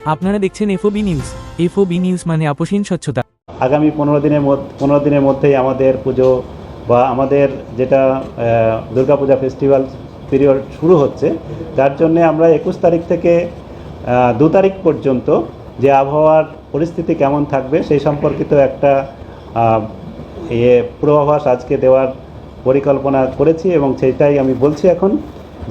আপনারা দেখছেন FOB news FOB news মানে আপসীন স্বচ্ছতা। আগামী পনেরো দিনের মধ্যে, পনেরো দিনের মধ্যেই আমাদের পুজো বা আমাদের যেটা দুর্গাপূজা ফেস্টিভ্যাল পিরিয়ড শুরু হচ্ছে, তার জন্য আমরা একুশ তারিখ থেকে দু তারিখ পর্যন্ত যে আবহাওয়ার পরিস্থিতি কেমন থাকবে সেই সম্পর্কিত একটা ইয়ে পূর্বাভাস আজকে দেওয়ার পরিকল্পনা করেছি এবং সেটাই আমি বলছি এখন।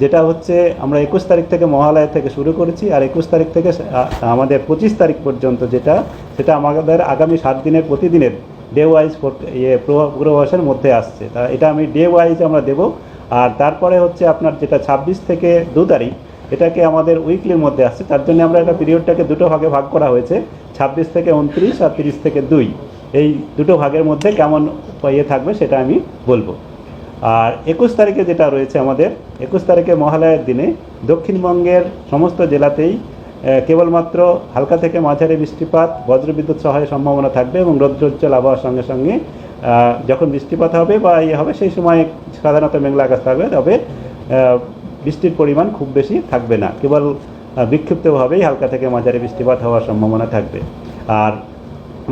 যেটা হচ্ছে আমরা একুশ তারিখ থেকে মহালয়া থেকে শুরু করেছি, আর একুশ তারিখ থেকে আমাদের পঁচিশ তারিখ পর্যন্ত যেটা, সেটা আমাদের আগামী সাত দিনের প্রতিদিনের ডে ওয়াইজ ইয়ে পূর্ব- পূর্বাভাসের মধ্যে আসছে। তা এটা আমি ডে ওয়াইজ আমরা দেব। আর তারপরে হচ্ছে আপনার যেটা ছাব্বিশ থেকে দু তারিখ, এটাকে আমাদের উইকলির মধ্যে আসছে। তার জন্য আমরা একটা পিরিয়ডটাকে দুটো ভাগে ভাগ করা হয়েছে, ছাব্বিশ থেকে উনত্রিশ আর তিরিশ থেকে দুই। এই দুটো ভাগের মধ্যে কেমন ইয়ে থাকবে সেটা আমি বলব। আর একুশ তারিখে যেটা রয়েছে আমাদের, একুশ তারিখে মহালয়ের দিনে দক্ষিণবঙ্গের সমস্ত জেলাতেই কেবলমাত্র হালকা থেকে মাঝারি বৃষ্টিপাত, বজ্রবিদ্যুৎ সহায় সম্ভাবনা থাকবে এবং রৌদ্রোজ্জ্বল আবহাওয়ার সঙ্গে সঙ্গে যখন বৃষ্টিপাত হবে বা ইয়ে হবে, সেই সময় সাধারণত মেঘলা আকাশ থাকবে, তবে বৃষ্টির পরিমাণ খুব বেশি থাকবে না। কেবল বিক্ষিপ্তভাবেই হালকা থেকে মাঝারি বৃষ্টিপাত হওয়ার সম্ভাবনা থাকবে। আর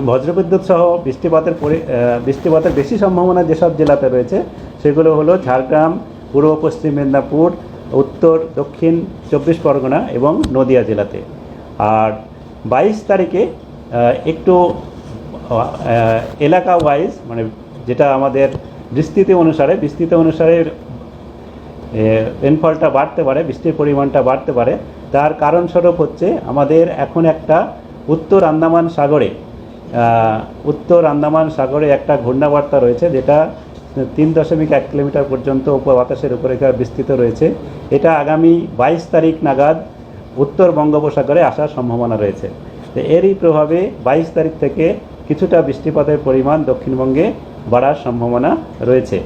বজ্রবিদ্যুৎ সহ বৃষ্টিপাতের পরি- বৃষ্টিপাতের বেশি সম্ভাবনা যেসব জেলাতে রয়েছে, সেগুলো হলো ঝাড়গ্রাম, পূর্ব, পশ্চিম মেদিনীপুর, উত্তর, দক্ষিণ চব্বিশ পরগনা এবং নদিয়া জেলাতে। আর বাইশ তারিখে একটু এলাকা ওয়াইজ মানে যেটা আমাদের বিস্তৃতি অনুসারে বিস্তৃতি অনুসারে রেনফলটা বাড়তে পারে, বৃষ্টির পরিমাণটা বাড়তে পারে। তার কারণস্বরূপ হচ্ছে আমাদের এখন একটা উত্তর আন্দামান সাগরে উত্তর আন্দামান সাগরে একটা ঘূর্ণাবার্তা রয়েছে যেটা তিন দশমিক এক কিলোমিটার পর্যন্ত উপর বাতাসের উপরেখা বিস্তৃত রয়েছে। এটা আগামী বাইশ তারিখ নাগাদ উত্তর বঙ্গোপসাগরে আসার সম্ভাবনা রয়েছে। তো এরই প্রভাবে বাইশ তারিখ থেকে কিছুটা বৃষ্টিপাতের পরিমাণ দক্ষিণবঙ্গে বাড়ার সম্ভাবনা রয়েছে,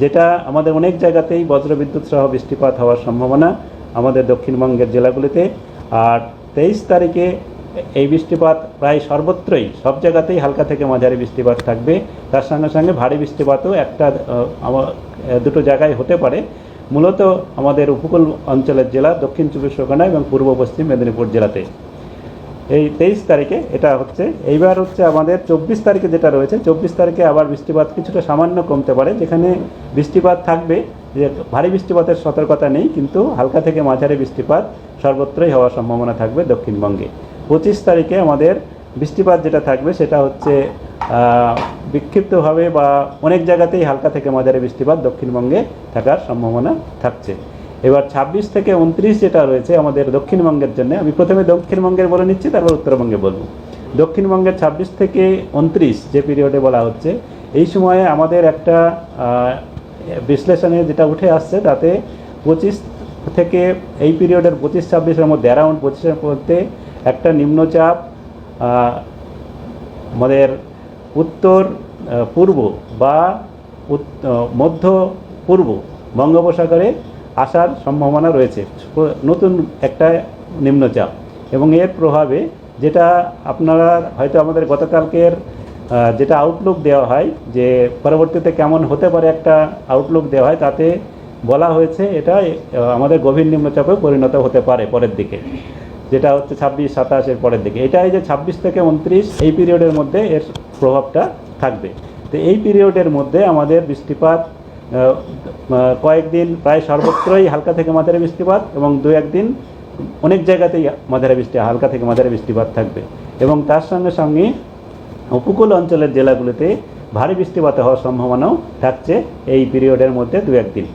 যেটা আমাদের অনেক জায়গাতেই বজ্রবিদ্যুৎ সহ বৃষ্টিপাত হওয়ার সম্ভাবনা আমাদের দক্ষিণবঙ্গের জেলাগুলিতে। আর তেইশ তারিখে এই বৃষ্টিপাত প্রায় সর্বত্রই, সব জায়গাতেই হালকা থেকে মাঝারি বৃষ্টিপাত থাকবে। তার সঙ্গে সঙ্গে ভারী বৃষ্টিপাতও একটা দুটো জায়গায় হতে পারে। মূলত আমাদের উপকূল অঞ্চলের জেলা দক্ষিণ চব্বিশ পরগনা এবং পূর্ব পশ্চিম মেদিনীপুর জেলাতে। এই তেইশ তারিখে এটা হচ্ছে। এইবার হচ্ছে আমাদের চব্বিশ তারিখে যেটা রয়েছে, চব্বিশ তারিখে আবার বৃষ্টিপাত কিছুটা সামান্য কমতে পারে। যেখানে বৃষ্টিপাত থাকবে, যে ভারী বৃষ্টিপাতের সতর্কতা নেই, কিন্তু হালকা থেকে মাঝারি বৃষ্টিপাত সর্বত্রই হওয়ার সম্ভাবনা থাকবে দক্ষিণবঙ্গে। পঁচিশ তারিখে আমাদের বৃষ্টিপাত যেটা থাকবে সেটা হচ্ছে বিক্ষিপ্তভাবে বা অনেক জায়গাতেই হালকা থেকে মাঝারি বৃষ্টিপাত দক্ষিণবঙ্গে থাকার সম্ভাবনা থাকছে। এবার ছাব্বিশ থেকে উনত্রিশ যেটা রয়েছে আমাদের দক্ষিণবঙ্গের জন্য, আমি প্রথমে দক্ষিণবঙ্গের বলে নিচ্ছি, তারপর উত্তরবঙ্গে বলব। দক্ষিণবঙ্গের ছাব্বিশ থেকে উনত্রিশ যে পিরিয়ডে বলা হচ্ছে, এই সময়ে আমাদের একটা বিশ্লেষণে যেটা উঠে আসছে, তাতে পঁচিশ থেকে এই পিরিয়ডের পঁচিশ, ছাব্বিশের মধ্যে অ্যারাউন্ড পঁচিশের মধ্যে একটা নিম্নচাপ আমাদের উত্তর পূর্ব বা মধ্য পূর্ব বঙ্গোপসাগরে আসার সম্ভাবনা রয়েছে। নতুন একটা নিম্নচাপ এবং এর প্রভাবে যেটা আপনারা হয়তো আমাদের গতকালকের যেটা আউটলুক দেওয়া হয় যে পরবর্তীতে কেমন হতে পারে একটা আউটলুক দেওয়া হয় তাতে বলা হয়েছে এটা আমাদের গভীর নিম্নচাপে পরিণত হতে পারে পরের দিকে। যেটা হচ্ছে ছাব্বিশ সাতাশের পরের দিকে। এটাই যে ছাব্বিশ থেকে উনত্রিশ, এই পিরিয়ডের মধ্যে এর প্রভাবটা থাকবে। তো এই পিরিয়ডের মধ্যে আমাদের বৃষ্টিপাত কয়েকদিন প্রায় সর্বত্রই হালকা থেকে মাঝারি বৃষ্টিপাত এবং দু একদিন অনেক জায়গাতেই মাঝারি বৃষ্টি, হালকা থেকে মাঝারি বৃষ্টিপাত থাকবে। এবং তার সঙ্গে সঙ্গে উপকূল অঞ্চলের জেলাগুলিতে ভারী বৃষ্টিপাত হওয়ার সম্ভাবনাও থাকছে এই পিরিয়ডের মধ্যে দু একদিন।